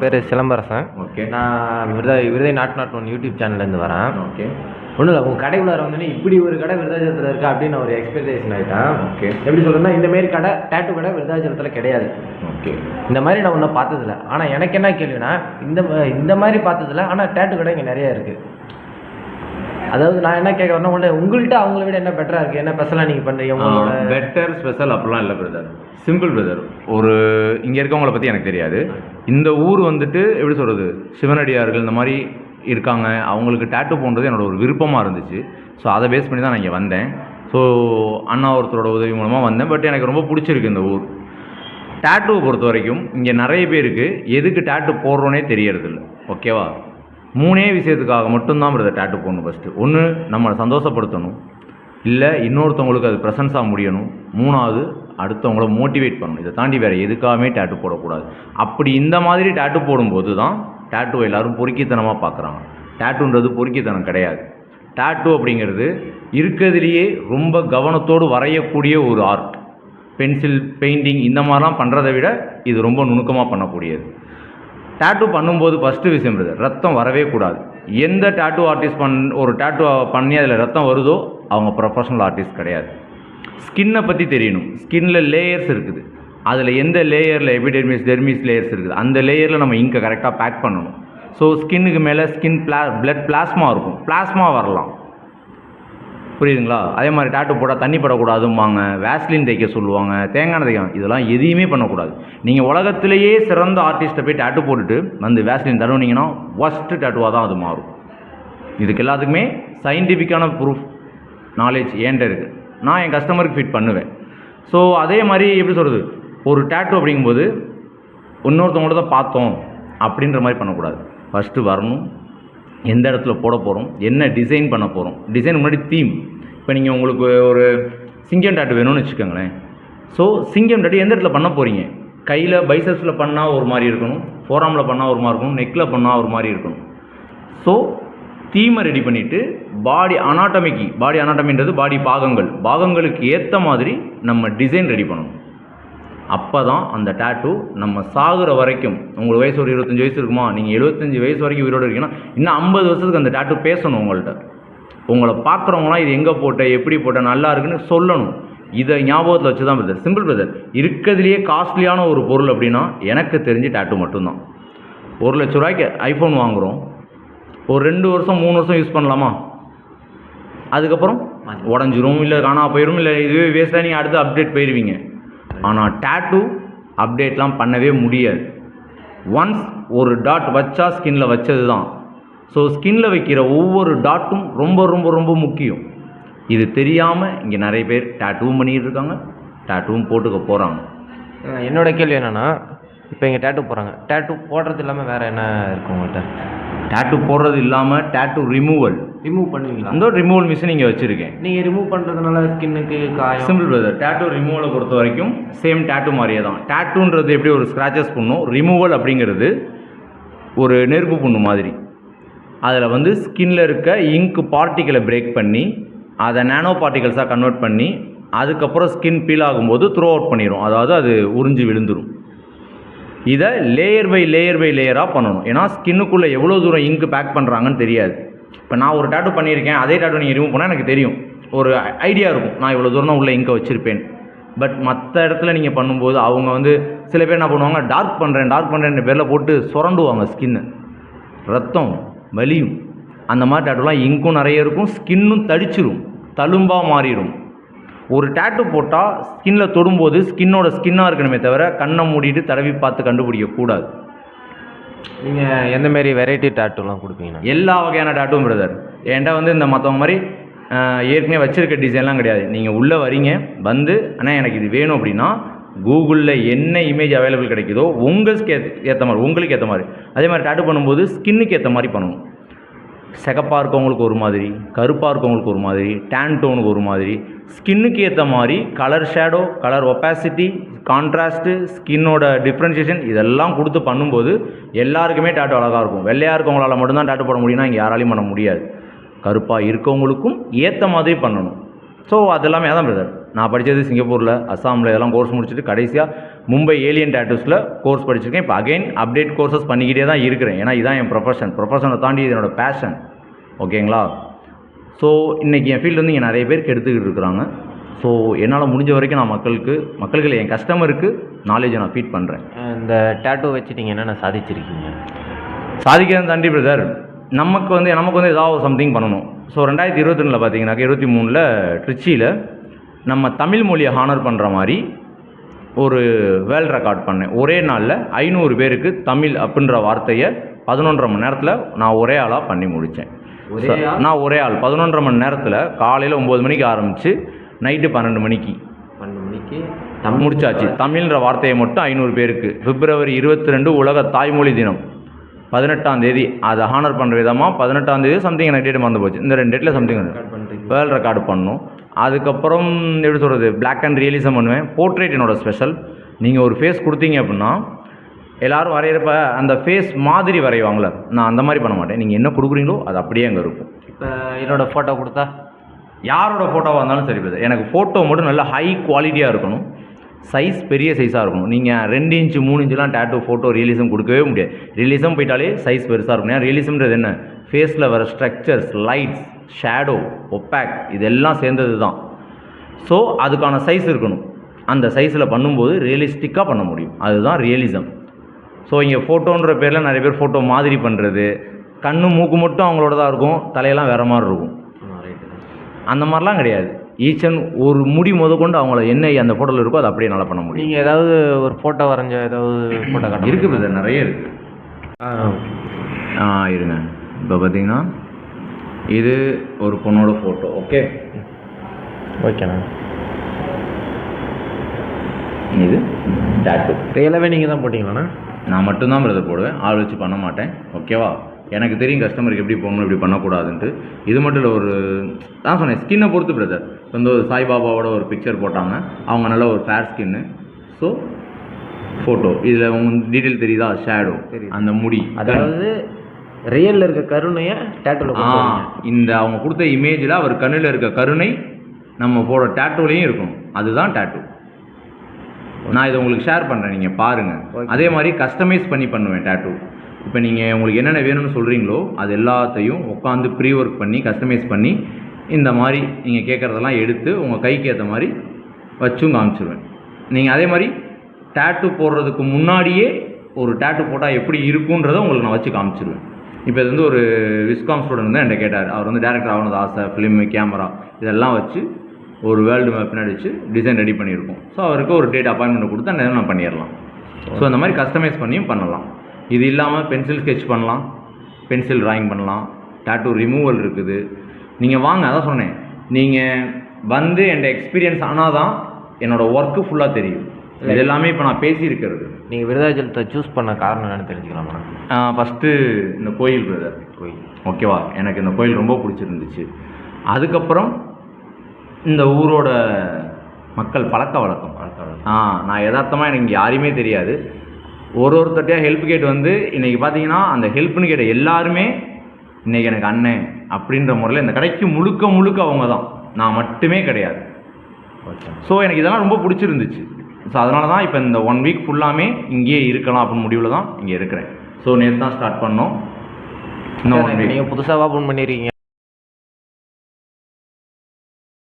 பேர் சிலம்பரசன். ஓகே. நான் விருதை விருதை நாட்டு நாட்டு ஒன் யூடியூப் சேனல்லேருந்து வரேன். ஓகே. ஒன்றும் இல்லை உங்கள் கடை உள்ளார வந்தோடனே இப்படி ஒரு கடை விருதாச்சலத்தில் இருக்கா அப்படின்னு ஒரு எக்ஸ்பெக்டேஷன் ஆகிட்டேன் Okay. எப்படி சொல்கிறேன்னா இந்த மாதிரி கடை டேட்டு கடை விருதாச்சலத்தில் கிடையாது. ஓகே. இந்த மாதிரி நான் ஒன்றும் பார்த்ததில்ல. ஆனால் எனக்கு என்ன கேள்வினா இந்த இந்த மாதிரி பார்த்ததில்ல. ஆனால் டேட்டு கடை இங்கே நிறைய இருக்குது அதாவது நான் என்ன கேட்க வரேன்னா உங்கள்ட்ட உங்கள்கிட்ட அவங்கள விட என்ன பெட்டராக இருக்குது என்ன ஸ்பெஷலாக நீங்கள் பண்ணுறீங்க உங்களோட பெட்டர் ஸ்பெஷல் அப்படிலாம் இல்லை பிரதர் சிம்பிள் பிரதர் ஒரு இங்கே இருக்கவங்கள பற்றி எனக்கு தெரியாது. இந்த ஊர் வந்துட்டு எப்படி சொல்கிறது சிவனடியார்கள் இந்த மாதிரி இருக்காங்க. அவங்களுக்கு டேட்டு போன்றது என்னோட ஒரு விருப்பமாக இருந்துச்சு. ஸோ அதை பேஸ் பண்ணி தான் நான் இங்கே வந்தேன். ஸோ அண்ணா ஒருத்தரோட உதவி மூலமாக வந்தேன். பட் எனக்கு ரொம்ப பிடிச்சிருக்கு இந்த ஊர். டேட்டுவை பொறுத்த வரைக்கும் இங்கே நிறைய பேருக்கு எதுக்கு டேட்டு போடுறோன்னே தெரியறதில்ல. ஓகேவா மூணே விஷயத்துக்காக மட்டும்தான் பிரதர் டேட்டு போடணும் ஃபஸ்ட்டு ஒன்று நம்மளை சந்தோஷப்படுத்தணும். இல்லை இன்னொருத்தவங்களுக்கு அது ப்ரெசன்ஸாக முடியணும். மூணாவது அடுத்தவங்கள மோட்டிவேட் பண்ணணும். இதை தாண்டி வேறு எதுக்காகவே டேட்டு போடக்கூடாது. அப்படி இந்த மாதிரி டேட்டு போடும்போது தான் டேட்டுவை எல்லாரும் பொறுக்கித்தனமாக பார்க்குறாங்க. டேட்டுன்றது பொறுக்கித்தனம் கிடையாது. டேட்டு அப்படிங்கிறது இருக்கிறதுலேயே ரொம்ப கவனத்தோடு வரையக்கூடிய ஒரு ஆர்ட் பென்சில் பெயிண்டிங் இந்த மாதிரிலாம் பண்ணுறதை விட இது ரொம்ப நுணுக்கமாக பண்ணக்கூடியது. டேட்டூ பண்ணும்போது ஃபஸ்ட்டு விஷயம் இருக்குது ரத்தம் வரவே கூடாது. எந்த டேட்டூ ஆர்டிஸ்ட் பண் ஒரு டேட்டூ பண்ணி அதில் ரத்தம் வருதோ அவங்க ப்ரொஃபஷனல் ஆர்டிஸ்ட் கிடையாது. ஸ்கின்னை பற்றி தெரியணும். ஸ்கின்னில் லேயர்ஸ் இருக்குது. அதில் எந்த லேயரில் எபிடெர்மிஸ் டெர்மிஸ் லேயர்ஸ் இருக்குது அந்த லேயரில் நம்ம இங்கை கரெக்டாக பேக் பண்ணணும். ஸோ ஸ்கின்னுக்கு மேலே ஸ்கின் பிளா பிளட் பிளாஸ்மா இருக்கும். பிளாஸ்மா வரலாம். புரியுதுங்களா? அதே மாதிரி டாட்டு போட்டால் தண்ணி படக்கூடாதும்பாங்க. வேஸ்லின் தைக்க சொல்லுவாங்க. தேங்காய் எண்ணெய் இதெல்லாம் எதையுமே பண்ணக்கூடாது. நீங்கள் உலகத்திலேயே சிறந்த ஆர்டிஸ்ட்டை போய் டாட்டு போட்டுட்டு வந்து வேஸ்லின் தடவுனீங்கன்னா ஒஸ்ட்டு டாட்டுவாக தான் அது மாறும். இதுக்கு எல்லாத்துக்குமே சயின்டிஃபிக்கான ப்ரூஃப் நாலேஜ் ஏன்ட்ட இருக்குது நான் என் கஸ்டமருக்கு ஃபிட் பண்ணுவேன். ஸோ அதே மாதிரி எப்படி சொல்கிறது ஒரு டேட்டு அப்படிங்கும்போது இன்னொருத்தவங்கள தான் பார்த்தோம் அப்படின்ற மாதிரி பண்ணக்கூடாது. ஃபஸ்ட்டு வரணும் எந்த இடத்துல போட போகிறோம் என்ன டிசைன் பண்ண போகிறோம் டிசைன் முன்னாடி தீம் இப்போ நீங்கள் உங்களுக்கு ஒரு சிங்கம் டாட்டு வேணும்னு வச்சுக்கோங்களேன். ஸோ சிங்கம் டாட்டு எந்த இடத்துல பண்ண போகிறீங்க கையில் பைசப்ஸில் பண்ணால் ஒரு மாதிரி இருக்கணும் ஃபோராமில் பண்ணால் ஒரு மாதிரி இருக்கணும் நெக்கில் பண்ணால் ஒரு மாதிரி இருக்கணும். ஸோ தீமை ரெடி பண்ணிவிட்டு பாடி அனாட்டமிக்கு பாடி அனாட்டமின்றது பாடி பாகங்கள். பாகங்களுக்கு ஏற்ற மாதிரி நம்ம டிசைன் ரெடி பண்ணணும். அப்போ தான் அந்த டேட்டூ நம்ம சாகுற வரைக்கும் உங்களுக்கு வயசு ஒரு இருபத்தஞ்சி வயசு இருக்குமா? நீங்கள் எழுபத்தஞ்சி வயசு வரைக்கும் உயிரோடு இருக்கீங்கன்னா இன்னும் ஐம்பது வருஷத்துக்கு அந்த டேட்டூ பேசணும் உங்கள்கிட்ட உங்களை பார்க்குறவங்களாம் இது எங்கே போட்ட எப்படி போட்ட நல்லா இருக்குன்னு சொல்லணும். இதை ஞாபகத்தில் வச்சு தான் பிரதர் சிம்பிள் பிரதர் இருக்கிறதுலையே காஸ்ட்லியான ஒரு பொருள் அப்படின்னா எனக்கு தெரிஞ்சு டேட்டூ மட்டும்தான். ஒரு லட்ச ரூபாய்க்கு ஐஃபோன் வாங்குகிறோம் ஒரு ரெண்டு வருஷம் மூணு வருஷம் யூஸ் பண்ணலாமா? அதுக்கப்புறம் உடஞ்சிரும் இல்லை காணா போயிடும் இல்லை இதுவே வேஸ்ட்டாக நீங்கள் அடுத்து அப்டேட் போயிடுவீங்க ஆனால் டேட்டூ அப்டேட்லாம் பண்ணவே முடியாது. ஒன்ஸ் ஒரு டாட் வச்சா ஸ்கின்ல வச்சது தான் ஸோ ஸ்கின்ல வைக்கிற ஒவ்வொரு டாட்டும் ரொம்ப ரொம்ப ரொம்ப முக்கியம். இது தெரியாமல் இங்கே நிறைய பேர் டேட்டூவும் பண்ணிகிட்டு இருக்காங்க டேட்டூவும் போட்டுக்க போகிறாங்க என்னோட கேள்வி என்னன்னா இப்போ இங்கே டேட்டு போகிறாங்க டேட்டு போடுறது இல்லாமல் வேறு என்ன இருக்கு உங்கள்கிட்ட டேட்டூ போடுறது இல்லாமல் டேட்டூ ரிமூவல் ரிமூவ் பண்ணுவீங்களா? அந்த ரிமூவல் மிஷின் இங்கே வச்சுருக்கேன். நீங்கள் ரிமூவ் பண்ணுறதுனால ஸ்கின்னுக்கு காயம். சிம்பிள் பிரதர் டேட்டூ ரிமூவலை பொறுத்த வரைக்கும் சேம் டேட்டூ மாதிரியே தான். டேட்டூன்றது எப்படி ஒரு ஸ்க்ராச்சஸ் பண்ணும் ரிமூவல் அப்படிங்கிறது ஒரு நெருப்பு புண்ணு மாதிரி. அதில் வந்து ஸ்கின்ல இருக்க இங்க் பார்ட்டிகளை பிரேக் பண்ணி அதை நானோ பார்ட்டிகல்ஸாக கன்வெர்ட் பண்ணி அதுக்கப்புறம் ஸ்கின் பீல் ஆகும்போது த்ரோ அவுட் பண்ணிடும் அதாவது அது உறிஞ்சி விழுந்துடும் இதை லேயர் பை லேயர் பை லேயராக பண்ணணும். ஏன்னா ஸ்கின்னுக்குள்ளே எவ்வளோ தூரம் இங்க் பேக் பண்ணுறாங்கன்னு தெரியாது. இப்போ நான் ஒரு டேட்டூ பண்ணியிருக்கேன் அதே டேட்டூ நீங்கள் ரிமூவ் பண்ணால் எனக்கு தெரியும். ஒரு ஐடியா இருக்கும். நான் இவ்வளோ தூரம் தான் உள்ள இங்கே வச்சுருப்பேன். பட் மற்ற இடத்துல நீங்கள் பண்ணும்போது அவங்க வந்து சில பேர் என்ன பண்ணுவாங்க டார்க் பண்ணுறேன் டார்க் பண்ணுறேன் பேரில் போட்டு சுரண்டுவாங்க ஸ்கின்னு ரத்தம் வலியும். அந்த மாதிரி டேட்டூலாம் இங்கும் நிறைய இருக்கும் ஸ்கின்னும் தடிச்சிரும் தழும்பாக மாறிடும் ஒரு டேட்டு போட்டால் ஸ்கின்னில் தொடும்போது ஸ்கின்னோட ஸ்கின்னாக இருக்கணுமே தவிர கண்ணை மூடிட்டு தடவி பார்த்து கண்டுபிடிக்கக்கூடாது. நீங்கள் எந்த மாரி வெரைட்டி டேட்டுலாம் கொடுப்பீங்கண்ணா எல்லா வகையான டேட்டும் பிரதர் என்கிட்ட வந்து இந்த மற்றவங்க மாதிரி ஏற்கனவே வச்சிருக்க டிசைன்லாம் கிடையாது. நீங்கள் உள்ளே வரீங்க வந்து ஆனால் எனக்கு இது வேணும் அப்படின்னா கூகுளில் என்ன இமேஜ் அவைலபிள் கிடைக்குதோ உங்களுக்கு ஏற்ற மாதிரி உங்களுக்கு ஏற்ற மாதிரி. அதே மாதிரி டேட்டு பண்ணும்போது ஸ்கின்னுக்கு ஏற்ற மாதிரி பண்ணணும் சிகப்பாக இருக்கவங்களுக்கு ஒரு மாதிரி கருப்பாக இருக்கவங்களுக்கு ஒரு மாதிரி டேன் டோனுக்கு ஒரு மாதிரி ஸ்கின்னுக்கு ஏற்ற மாதிரி colour shadow colour opacity contrast ஸ்கின்னோட differentiation இதெல்லாம் கொடுத்து பண்ணும்போது எல்லாருக்குமே டேட்டு அழகாக இருக்கும். வெள்ளையாக இருக்கவங்களால மட்டும்தான் டேட்டு போட முடியும்னா இங்கே யாராலையும் பண்ண முடியாது. கருப்பாக இருக்கவங்களுக்கும் ஏற்ற மாதிரி பண்ணணும். ஸோ அதெல்லாமே அதான் பிரதர் நான் படித்தது சிங்கப்பூரில் அஸ்ஸாமில் இதெல்லாம் கோர்ஸ் முடிச்சுட்டு கடைசியாக மும்பை ஏலியன் டேட்டூஸில் கோர்ஸ் படிச்சிருக்கேன். இப்போ அகைன் அப்டேட் கோர்சஸ் பண்ணிக்கிட்டே தான் இருக்கிறேன். ஏன்னா இதான் என் ப்ரொஃபஷன் ப்ரொஃபஷனை தாண்டி இது என்னோட பேஷன் ஓகேங்களா ஸோ இன்றைக்கி என் ஃபீல்டு வந்து இங்கே நிறைய பேருக்கு எடுத்துக்கிட்டு இருக்கிறாங்க. ஸோ என்னால் முடிஞ்ச வரைக்கும் நான் மக்களுக்கு மக்களுக்கு என் கஸ்டமருக்கு நாலேஜை நான் ஃபீட் பண்ணுறேன் இந்த டேட்டூ வச்சு நீங்கள் என்னென்ன சாதிச்சிருக்கீங்க? சாதிக்கிறத தாண்டி பிரதர் நமக்கு வந்து நமக்கு வந்து ஏதாவது சம்திங் பண்ணணும். ஸோ ரெண்டாயிரத்தி இருபத்தி ரெண்டில் பார்த்தீங்கன்னாக்கா இருபத்தி மூணில் ட்ரிச்சியில் நம்ம தமிழ் மொழியை ஹானர் பண்ணுற மாதிரி ஒரு வேர்ல்ட் ரெக்கார்ட் பண்ணேன். ஒரே நாளில் ஐநூறு பேருக்கு தமிழ் அப்படின்ற வார்த்தையை பதினொன்றரை மணி நேரத்தில் நான் ஒரே ஆளாக பண்ணி முடித்தேன்? நான் ஒரே ஆள். பதினொன்றரை மணி நேரத்தில் காலையில் ஒம்பது மணிக்கு ஆரம்பித்து நைட்டு பன்னெண்டு மணிக்கு. பன்னெண்டு மணிக்கு முடிச்சாச்சு. தமிழ்ன்ற வார்த்தையை மட்டும் ஐநூறு பேருக்கு. பிப்ரவரி இருபத்தி ரெண்டு உலக தாய்மொழி தினம். பதினெட்டாம் தேதி. அதை ஹானர் பண்ணுற விதமாக பதினெட்டாம் தேதி சம்திங் எனக்கு டேட் மறந்து போச்சு. இந்த ரெண்டு டேட்டில் சம்திங் வேர்ல்ட் ரெக்கார்டு பண்ணணும் அதுக்கப்புறம் எப்படி சொல்கிறது பிளாக் அண்ட் ரியலிசம் பண்ணுவேன். போர்ட்ரேட் என்னோட ஸ்பெஷல் நீங்கள் ஒரு ஃபேஸ் கொடுத்தீங்க அப்படின்னா எல்லாரும் வரைகிறப்ப அந்த ஃபேஸ் மாதிரி வரைவாங்களே நான் அந்த மாதிரி பண்ண மாட்டேன். நீங்கள் என்ன கொடுக்குறீங்களோ அது அப்படியே அங்கே இருக்கும். இப்போ என்னோட ஃபோட்டோ கொடுத்தா? யாரோட ஃபோட்டோவாக இருந்தாலும் சரி பிரதர். எனக்கு ஃபோட்டோ மட்டும் நல்ல ஹை குவாலிட்டியாக இருக்கணும். சைஸ் பெரிய சைஸாக இருக்கணும். நீங்கள் ரெண்டு இன்ச்சு மூணு இன்ச்சுலாம் டேட்டூ ஃபோட்டோ ரியலிசம் கொடுக்கவே முடியாது. ரியலிசம் போயிட்டாலே சைஸ் பெருசாக இருக்கணும் ஏன்னா ரியலிசம்ன்றது என்ன? ஃபேஸில் வர ஸ்ட்ரக்சர்ஸ் லைட்ஸ் ஷேடோ ஒப்பேக் இதெல்லாம் சேர்ந்தது தான் ஸோ அதுக்கான சைஸ் இருக்கணும். அந்த சைஸில் பண்ணும்போது ரியலிஸ்டிக்காக பண்ண முடியும். அதுதான் ரியலிசம் ஸோ இங்கே ஃபோட்டோன்ற பேரில் நிறைய பேர் ஃபோட்டோ மாதிரி பண்ணுறது கண்ணு மூக்கு மட்டும் அவங்களோட தான் இருக்கும். தலையெல்லாம் வேறு மாதிரி இருக்கும். அந்த மாதிரிலாம் கிடையாது. ஈச் அண்ட் ஒரு முடி முதற்கொண்டு அவங்கள என்ன அந்த ஃபோட்டோவில் இருக்கோ அதை அப்படியே நல்லா பண்ண முடியும். நீங்கள் ஏதாவது ஒரு ஃபோட்டோ வரைஞ்ச ஏதாவது ஃபோட்டோ காட்ட இருக்குது பிரதர் நிறைய இருக்குது இருங்க. இப்போ பார்த்தீங்கன்னா இது ஒரு பொண்ணோட ஃபோட்டோ ஓகே ஓகேண்ணா இது டேட்டு ரியலாகவே நீங்கள் தான் போட்டிங்களாண்ணா நான் மட்டும்தான் பிரதர் போடுவேன். ஆள் வச்சு பண்ண மாட்டேன் ஓகேவா எனக்கு தெரியும் கஸ்டமருக்கு எப்படி போகணும் இப்படி பண்ணக்கூடாதுன்ட்டு. இது மட்டும் இல்லை ஒரு தான் சொன்னேன் ஸ்கின்னை பொறுத்து பிரதர் வந்து ஒரு சாய்பாபாவோட ஒரு பிக்சர் போட்டாங்க. அவங்க நல்ல ஒரு ஃபேர் ஸ்கின்னு ஸோ ஃபோட்டோ இதில் உங்களுக்கு டீட்டெயில் தெரியுதா? ஷேடோ. அந்த முடி. அதாவது ரியலில் இருக்க கருணையை டேட்டூவில் ஆ இந்த அவங்க கொடுத்த இமேஜில் அவர் கண்ணில் இருக்க கருணை நம்ம போட டேட்டூலையும் இருக்கும். அதுதான் டேட்டூ நான் இதை உங்களுக்கு ஷேர் பண்ணுறேன் நீங்கள் பாருங்கள். அதே மாதிரி கஸ்டமைஸ் பண்ணி பண்ணுவேன் டேட்டூ இப்போ நீங்கள் உங்களுக்கு என்னென்ன வேணும்னு சொல்கிறீங்களோ அது எல்லாத்தையும் உட்காந்து ப்ரீ ஒர்க் பண்ணி கஸ்டமைஸ் பண்ணி இந்த மாதிரி நீங்கள் கேட்குறதெல்லாம் எடுத்து உங்கள் கைக்கு ஏற்ற மாதிரி வச்சும் காமிச்சிருவேன். நீங்கள் அதே மாதிரி டேட்டூ போடுறதுக்கு முன்னாடியே ஒரு டேட்டூ போட்டால் எப்படி இருக்குன்றதை உங்களுக்கு நான் வச்சு காமிச்சிருவேன். இப்போ இது வந்து ஒரு விஸ்காம் ஸ்டூடெண்ட் தான் என்கிட்ட கேட்டார். அவர் வந்து டேரக்டர் ஆகணும் ஆசை ஃபிலிமு கேமரா இதெல்லாம் வச்சு ஒரு வேர்ல்டு மேப் பின்னாடி வச்சு டிசைன் ரெடி பண்ணியிருக்கோம். ஸோ அவருக்கு ஒரு டேட் அப்பாயின்மெண்ட் கொடுத்தா அந்த நான் பண்ணிடலாம். ஸோ அந்த மாதிரி கஸ்டமைஸ் பண்ணியும் பண்ணலாம். இது இல்லாமல் பென்சில் ஸ்கெட்ச் பண்ணலாம் பென்சில் டிராயிங் பண்ணலாம் டேட்டூ ரிமூவல் இருக்குது. நீங்கள் வாங்க அதான் சொன்னேன். நீங்கள் வந்து என்கிட்ட எக்ஸ்பீரியன்ஸ் ஆனால் தான் என்னோடய ஒர்க்கு ஃபுல்லாக தெரியும். இது எல்லாமே இப்போ நான் பேசியிருக்கிறது. நீங்கள் விருதாச்சலத்தை சூஸ் பண்ண காரணம் என்னன்னு தெரிஞ்சுக்கலாமா? ஃபஸ்ட்டு இந்த கோயில் பிரதர் கோயில். ஓகேவா எனக்கு இந்த கோயில் ரொம்ப பிடிச்சிருந்துச்சு. அதுக்கப்புறம் இந்த ஊரோட மக்கள் பழக்க வழக்கம். ஆ நான் யதார்த்தமாக எனக்கு இங்கே யாரையுமே தெரியாது. ஒரு ஒருத்தட்டையாக ஹெல்ப் கேட்டு வந்து இன்றைக்கி பார்த்தீங்கன்னா அந்த ஹெல்ப்னு கேட்ட எல்லாருமே இன்றைக்கி எனக்கு அண்ணன் அப்படின்ற முறையில் இந்த கடைக்கு முழுக்க முழுக்க அவங்க தான் நான் மட்டுமே கிடையாது. ஸோ எனக்கு இதெல்லாம் ரொம்ப பிடிச்சிருந்துச்சு. ஸோ அதனால தான் இப்போ இந்த ஒன் வீக் ஃபுல்லாமே இங்கேயே இருக்கலாம் அப்படின்னு முடிவில் தான் இங்கே இருக்கிறேன். ஸோ நேற்று தான் ஸ்டார்ட் பண்ணோம். நீங்கள் புதுசாக ஓப்பன் பண்ணியிருக்கீங்க